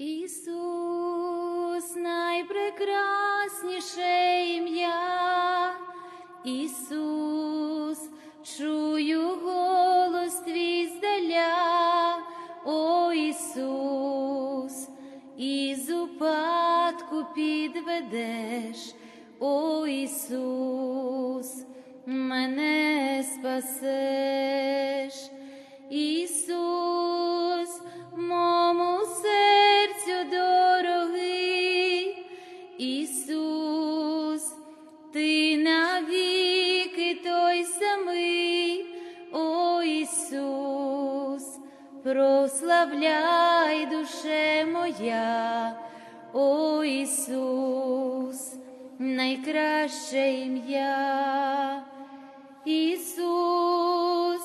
Ісус, найпрекрасніше ім'я, Ісус, чую голос твій здаля, о Ісус, із упадку підведеш, о Ісус, мене спасеш, Ісус, найкраще ім'я. Ісус,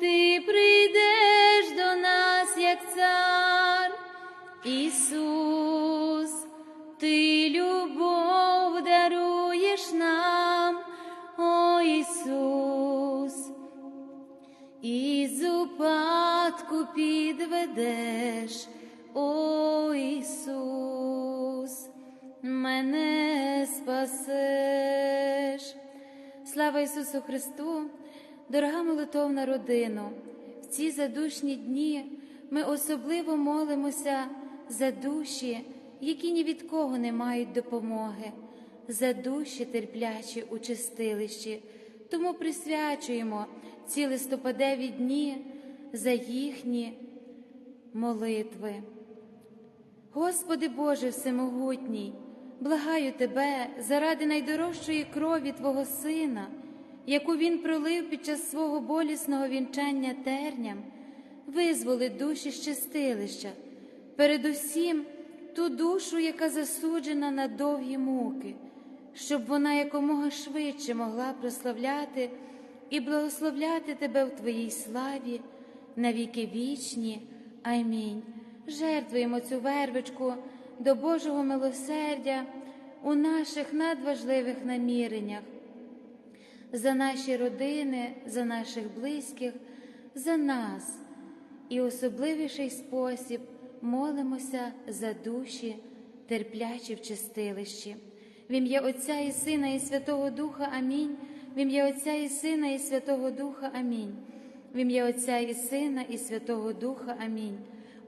ти прийдеш до нас, як цар, Ісус, ти любов даруєш нам, о Ісус, із упадку підведеш, о Ісус, мене спасеш. Слава Ісусу Христу, дорога молитовна родино, в ці задушні дні ми особливо молимося за душі, які ні від кого не мають допомоги, за душі терплячі у чистилищі, тому присвячуємо ці листопадеві дні за їхні молитви. Господи Боже Всемогутній, благаю Тебе заради найдорожчої крові Твого Сина, яку Він пролив під час свого болісного вінчання терням, визволи душі з чистилища, передусім ту душу, яка засуджена на довгі муки, щоб вона якомога швидше могла прославляти і благословляти Тебе в Твоїй славі на віки вічні. Амінь. Жертвуємо цю вервичку до Божого милосердя у наших надважливих наміреннях, за наші родини, за наших близьких, за нас і особливіший спосіб молимося за душі, терплячі в чистилищі. В ім'я Отця і Сина, і Святого Духа Амінь. В ім'я Отця і Сина, і Святого Духа Амінь. В ім'я Отця і Сина, і Святого Духа Амінь.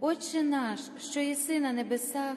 Отче наш, що єси на небесах,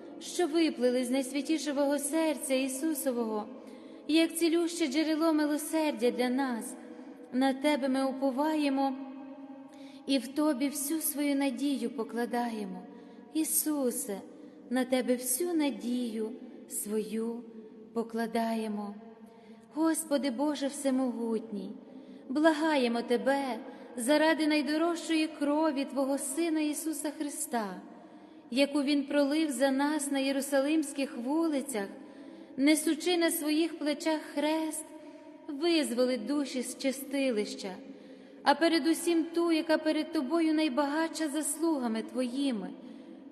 що виплили з найсвятішого серця Ісусового, як цілюще джерело милосердя для нас, на Тебе ми уповаємо і в Тобі всю свою надію покладаємо. Ісусе, на Тебе всю надію свою покладаємо. Господи Боже Всемогутній, благаємо Тебе заради найдорожчої крові Твого Сина Ісуса Христа, яку Він пролив за нас на єрусалимських вулицях, несучи на своїх плечах хрест, визволить душі з чистилища, а передусім ту, яка перед Тобою найбагатша заслугами Твоїми,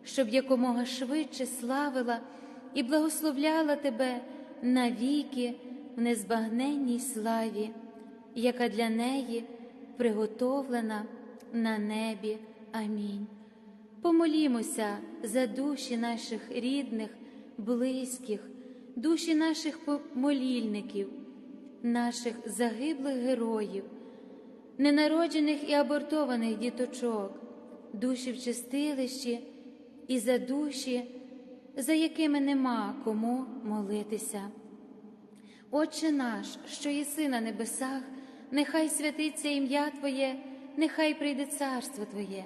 щоб якомога швидше славила і благословляла Тебе навіки в незбагненній славі, яка для неї приготовлена на небі. Амінь. Помолімося за душі наших рідних, близьких, душі наших молільників, наших загиблих героїв, ненароджених і абортованих діточок, душі в чистилищі і за душі, за якими нема кому молитися. Отче наш, що єси на небесах нехай святиться ім'я Твоє, нехай прийде царство Твоє,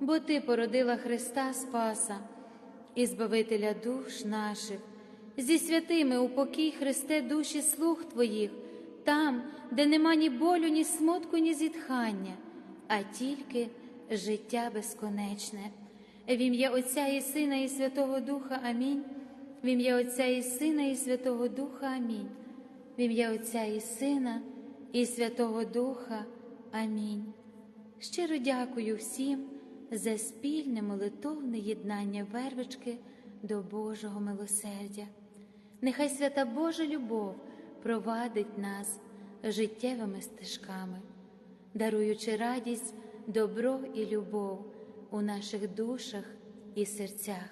бо Ти породила Христа Спаса і Збавителя душ наших, зі святими у покій Христе душі слуг Твоїх, там, де нема ні болю, ні смутку, ні зітхання, а тільки життя безконечне. В ім'я Отця і Сина, і Святого Духа Амінь. В ім'я Отця і Сина, і Святого Духа Амінь. В ім'я Отця і Сина, і Святого Духа. Амінь. Щиро дякую всім за спільне молитовне єднання вервички до Божого милосердя. Нехай свята Божа любов провадить нас життєвими стежками, даруючи радість, добро і любов у наших душах і серцях.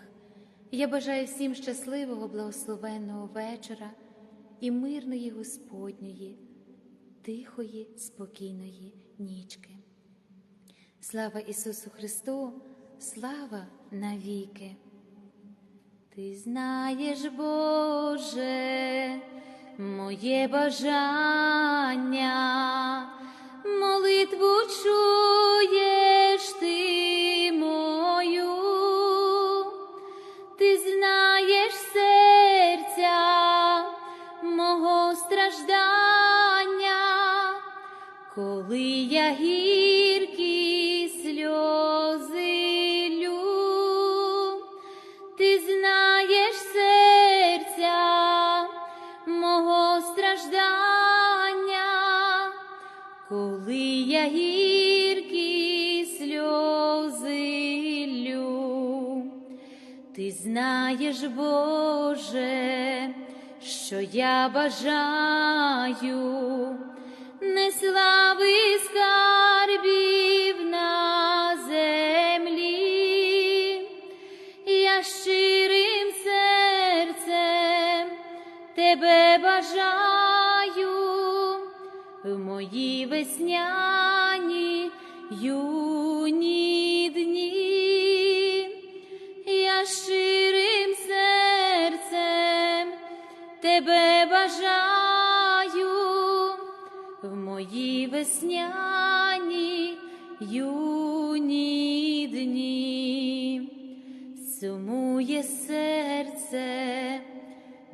Я бажаю всім щасливого, благословенного вечора і мирної Господньої, тихої, спокійної нічки. Слава Ісусу Христу, слава навіки. Ти знаєш, Боже, моє бажання, молитву чуєш ти мою, ти знаєш серця мого страждання. Коли я гіркі ти знаєш серця мого страждання, коли я гіркі сльози ти знаєш, Боже, що я бажаю не слави скарбів, тебе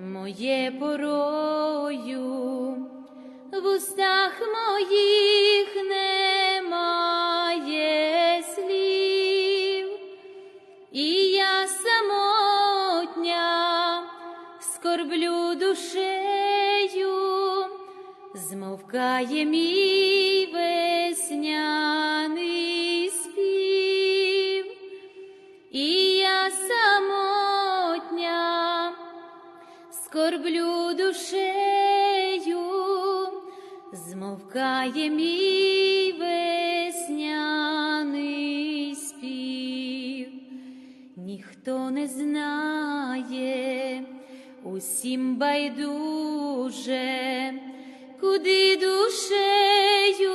моє порою, в устах моїх немає слів, і я самотня скорблю душею, змовкає мій весняний змовкає мій весняний спів, ніхто не знає, усім байдуже, куди душею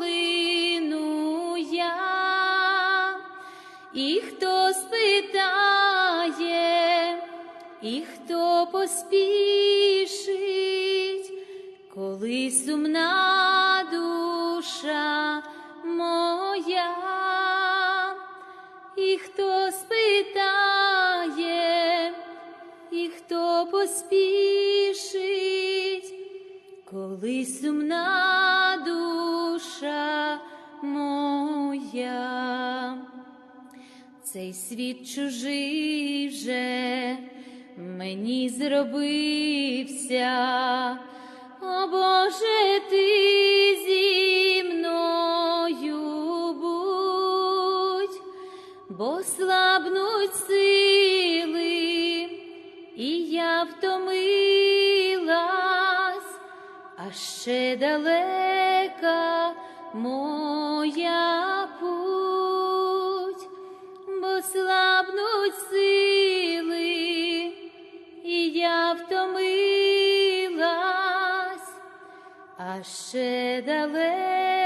лину я, і хто спитає, і хто коли сумна душа моя, і хто спитає, і хто поспішить, коли сумна душа моя. Цей світ чужий вже мені зробився, Бо слабнуть сили, і я втомилась, а ще далека моя ще далеко